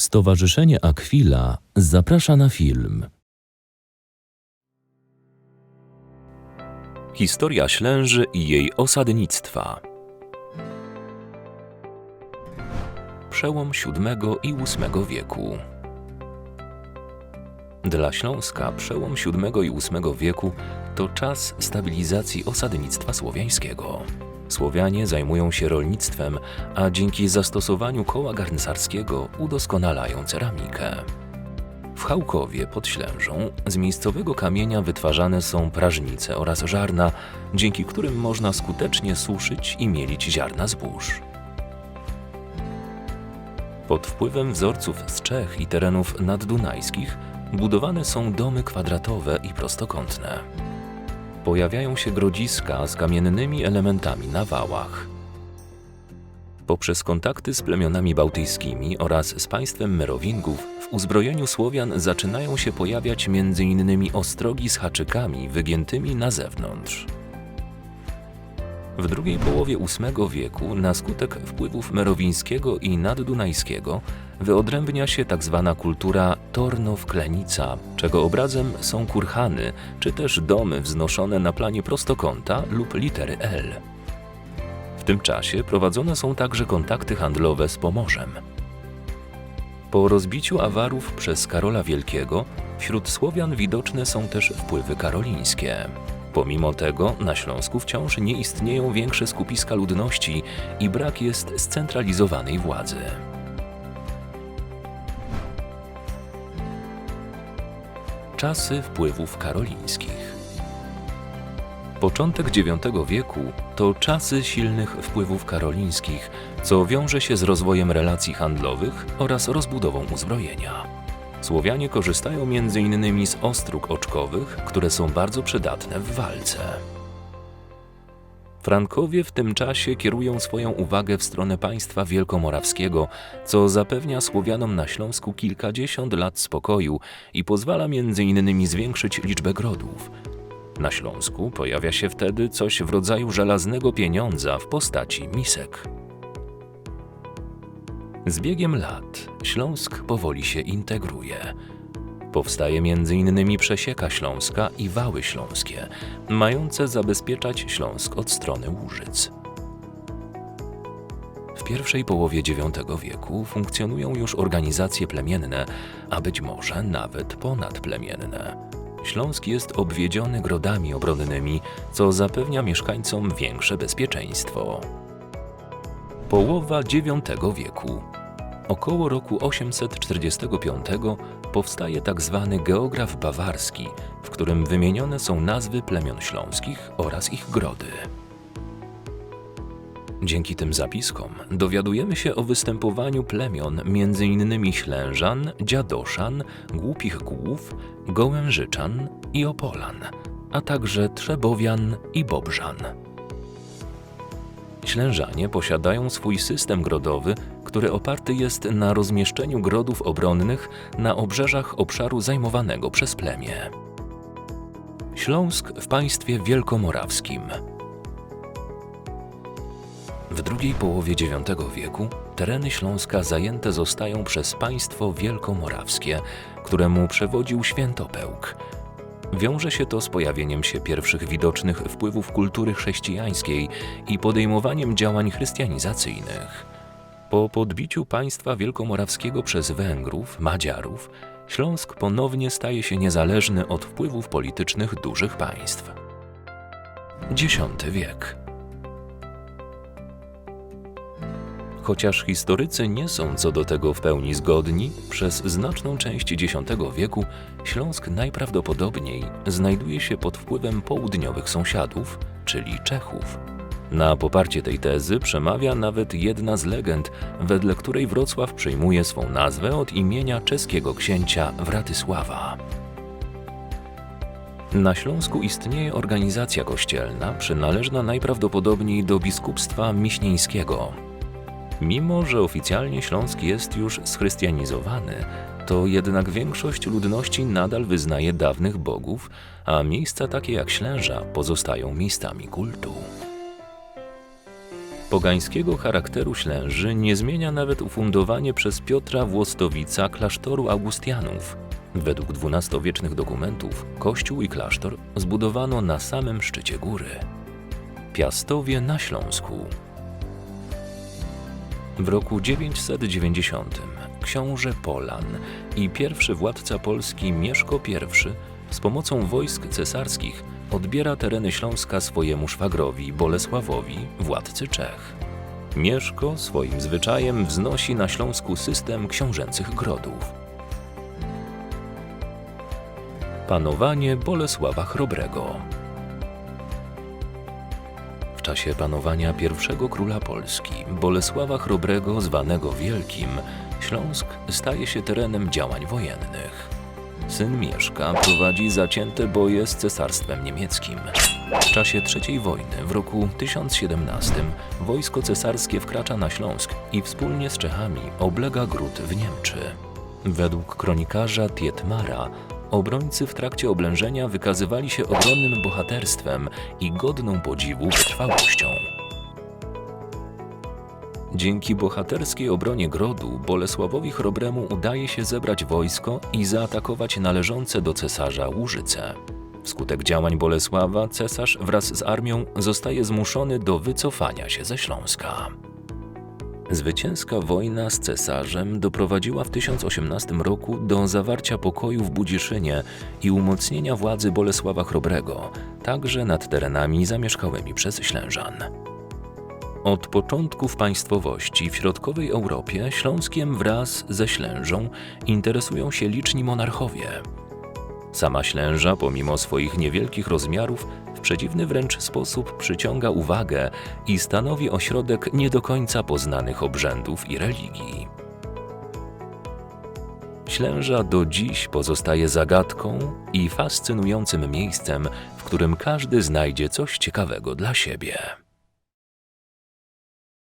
Stowarzyszenie Akwila zaprasza na film. Historia Ślęży i jej osadnictwa. Przełom VII i VIII wieku. Dla Śląska przełom VII i VIII wieku to czas stabilizacji osadnictwa słowiańskiego. Słowianie zajmują się rolnictwem, a dzięki zastosowaniu koła garncarskiego udoskonalają ceramikę. W Chałkowie pod Ślężą z miejscowego kamienia wytwarzane są prażnice oraz żarna, dzięki którym można skutecznie suszyć i mielić ziarna zbóż. Pod wpływem wzorców z Czech i terenów naddunajskich budowane są domy kwadratowe i prostokątne. Pojawiają się grodziska z kamiennymi elementami na wałach. Poprzez kontakty z plemionami bałtyckimi oraz z państwem Merowingów w uzbrojeniu Słowian zaczynają się pojawiać m.in. ostrogi z haczykami wygiętymi na zewnątrz. W drugiej połowie VIII wieku, na skutek wpływów merowińskiego i naddunajskiego, wyodrębnia się tzw. kultura torno-wklenica, czego obrazem są kurhany, czy też domy wznoszone na planie prostokąta lub litery L. W tym czasie prowadzone są także kontakty handlowe z Pomorzem. Po rozbiciu Awarów przez Karola Wielkiego, wśród Słowian widoczne są też wpływy karolińskie. Pomimo tego na Śląsku wciąż nie istnieją większe skupiska ludności i brak jest scentralizowanej władzy. Czasy wpływów karolińskich. Początek IX wieku to czasy silnych wpływów karolińskich, co wiąże się z rozwojem relacji handlowych oraz rozbudową uzbrojenia. Słowianie korzystają m.in. z ostróg oczkowych, które są bardzo przydatne w walce. Frankowie w tym czasie kierują swoją uwagę w stronę państwa wielkomorawskiego, co zapewnia Słowianom na Śląsku kilkadziesiąt lat spokoju i pozwala m.in. zwiększyć liczbę grodów. Na Śląsku pojawia się wtedy coś w rodzaju żelaznego pieniądza w postaci misek. Z biegiem lat Śląsk powoli się integruje. Powstaje m.in. Przesieka Śląska i Wały Śląskie, mające zabezpieczać Śląsk od strony Łużyc. W pierwszej połowie IX wieku funkcjonują już organizacje plemienne, a być może nawet ponadplemienne. Śląsk jest obwiedziony grodami obronnymi, co zapewnia mieszkańcom większe bezpieczeństwo. Połowa IX wieku. Około roku 845 powstaje tzw. geograf bawarski, w którym wymienione są nazwy plemion śląskich oraz ich grody. Dzięki tym zapiskom dowiadujemy się o występowaniu plemion m.in. Ślężan, Dziadoszan, Głupich Głów, Gołężyczan i Opolan, a także Trzebowian i Bobrzan. Ślężanie posiadają swój system grodowy, który oparty jest na rozmieszczeniu grodów obronnych na obrzeżach obszaru zajmowanego przez plemię. Śląsk w państwie wielkomorawskim. W drugiej połowie IX wieku tereny Śląska zajęte zostają przez państwo wielkomorawskie, któremu przewodził Świętopełk. Wiąże się to z pojawieniem się pierwszych widocznych wpływów kultury chrześcijańskiej i podejmowaniem działań chrystianizacyjnych. Po podbiciu państwa wielkomorawskiego przez Węgrów, Madziarów, Śląsk ponownie staje się niezależny od wpływów politycznych dużych państw. X wiek. Chociaż historycy nie są co do tego w pełni zgodni, przez znaczną część X wieku Śląsk najprawdopodobniej znajduje się pod wpływem południowych sąsiadów, czyli Czechów. Na poparcie tej tezy przemawia nawet jedna z legend, wedle której Wrocław przyjmuje swą nazwę od imienia czeskiego księcia Wratysława. Na Śląsku istnieje organizacja kościelna przynależna najprawdopodobniej do biskupstwa miśnieńskiego. Mimo, że oficjalnie Śląsk jest już schrystianizowany, to jednak większość ludności nadal wyznaje dawnych bogów, a miejsca takie jak Ślęża pozostają miejscami kultu. Pogańskiego charakteru Ślęży nie zmienia nawet ufundowanie przez Piotra Włostowica klasztoru Augustianów. Według XII-wiecznych dokumentów kościół i klasztor zbudowano na samym szczycie góry. Piastowie na Śląsku. W roku 990 książę Polan i pierwszy władca Polski Mieszko I z pomocą wojsk cesarskich odbiera tereny Śląska swojemu szwagrowi Bolesławowi, władcy Czech. Mieszko swoim zwyczajem wznosi na Śląsku system książęcych grodów. Panowanie Bolesława Chrobrego w czasie panowania pierwszego króla Polski, Bolesława Chrobrego, zwanego Wielkim, Śląsk staje się terenem działań wojennych. Syn Mieszka prowadzi zacięte boje z cesarstwem niemieckim. W czasie III wojny w roku 1017 wojsko cesarskie wkracza na Śląsk i wspólnie z Czechami oblega gród w Niemczy. Według kronikarza Tietmara obrońcy w trakcie oblężenia wykazywali się ogromnym bohaterstwem i godną podziwu wytrwałością. Dzięki bohaterskiej obronie Grodu Bolesławowi Chrobremu udaje się zebrać wojsko i zaatakować należące do cesarza Łużyce. Wskutek działań Bolesława cesarz wraz z armią zostaje zmuszony do wycofania się ze Śląska. Zwycięska wojna z cesarzem doprowadziła w 1018 roku do zawarcia pokoju w Budziszynie i umocnienia władzy Bolesława Chrobrego, także nad terenami zamieszkałymi przez Ślężan. Od początków państwowości w środkowej Europie Śląskiem wraz ze Ślężą interesują się liczni monarchowie. Sama Ślęża, pomimo swoich niewielkich rozmiarów, w przedziwny wręcz sposób przyciąga uwagę i stanowi ośrodek nie do końca poznanych obrzędów i religii. Ślęża do dziś pozostaje zagadką i fascynującym miejscem, w którym każdy znajdzie coś ciekawego dla siebie.